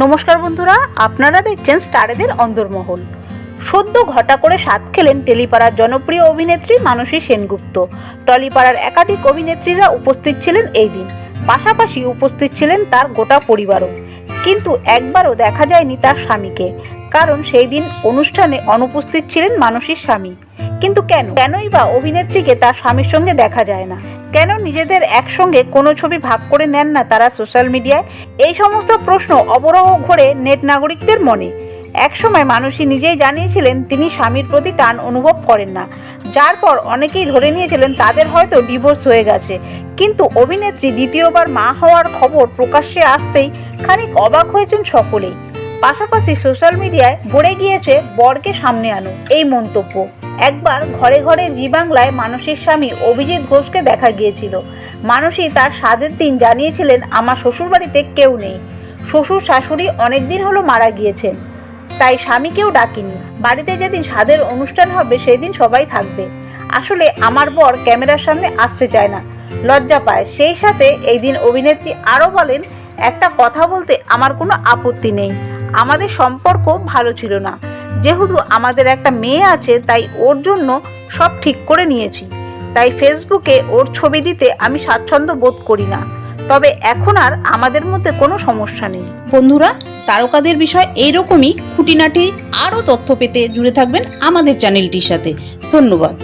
নমস্কার বন্ধুরা, আপনারা দেখছেন স্টারেদের অন্দরমহল সদ্য ঘটা করে স্বাদ খেলেন টেলিপাড়ার জনপ্রিয় অভিনেত্রী মানসী সেনগুপ্ত। টলিপাড়ার একাধিক অভিনেত্রীরা উপস্থিত ছিলেন এই দিন। পাশাপাশি উপস্থিত ছিলেন তার গোটা পরিবারও। কিন্তু একবারও দেখা যায়নি তার স্বামীকে। কারণ সেই দিন অনুষ্ঠানে অনুপস্থিত ছিলেন মানসীর স্বামী। কিন্তু কেন? কেনই বা অভিনেত্রীকে তার স্বামীর সঙ্গে দেখা যায় না? কেন নিজেদের একসঙ্গে কোনো ছবি ভাগ করে নেন না তারা সোশ্যাল মিডিয়ায়? এই সমস্ত প্রশ্ন অবরহ ঘোরে নেট নাগরিকদের মনে। একসময় মানুষই নিজেই জানিয়েছিলেন তিনি স্বামীর প্রতি টান অনুভব করেন না। যার পর অনেকেই ধরে নিয়েছিলেন তাদের হয়তো ডিভোর্স হয়ে গেছে। কিন্তু অভিনেত্রী দ্বিতীয়বার মা হওয়ার খবর প্রকাশ্যে আসতেই খানিক অবাক হয়েছেন সকলেই। পাশাপাশি সোশ্যাল মিডিয়ায় ভরে গিয়েছে বরকে সামনে আনো। এই মন্তব্য। একবার ঘরে ঘরে জি বাংলায় মানসীর স্বামী অভিজিৎ ঘোষকে দেখা গিয়েছিল। মানসী তার স্বাদের দিন জানিয়েছিলেন, আমার শ্বশুরবাড়িতে কেউ নেই। শ্বশুর শাশুড়ি অনেক দিন হলো মারা গিয়েছেন, তাই স্বামীকেও ডাকিনি। বাড়িতে যেদিন স্বাদের অনুষ্ঠান হবে সেই দিন সবাই থাকবে। আসলে আমার বর ক্যামেরার সামনে আসতে চায় না। লজ্জা পায়। সেই সাথে এই দিন অভিনেত্রী আরও বলেন, একটা কথা বলতে আমার কোনো আপত্তি নেই। আমাদের সম্পর্ক ভালো ছিল না। যেহেতু আমাদের একটা মেয়ে আছে, তাই ওর জন্য সব ঠিক করে নিয়েছি। তাই ফেসবুকে ওর ছবি দিতে আমি স্বাচ্ছন্দ্য বোধ করি না। তবে এখন আর আমাদের মধ্যে কোনো সমস্যা নেই। বন্ধুরা, তারকাদের বিষয় এইরকমই খুঁটিনাটি আরও তথ্য পেতে জুড়ে থাকবেন আমাদের চ্যানেলটির সাথে। ধন্যবাদ।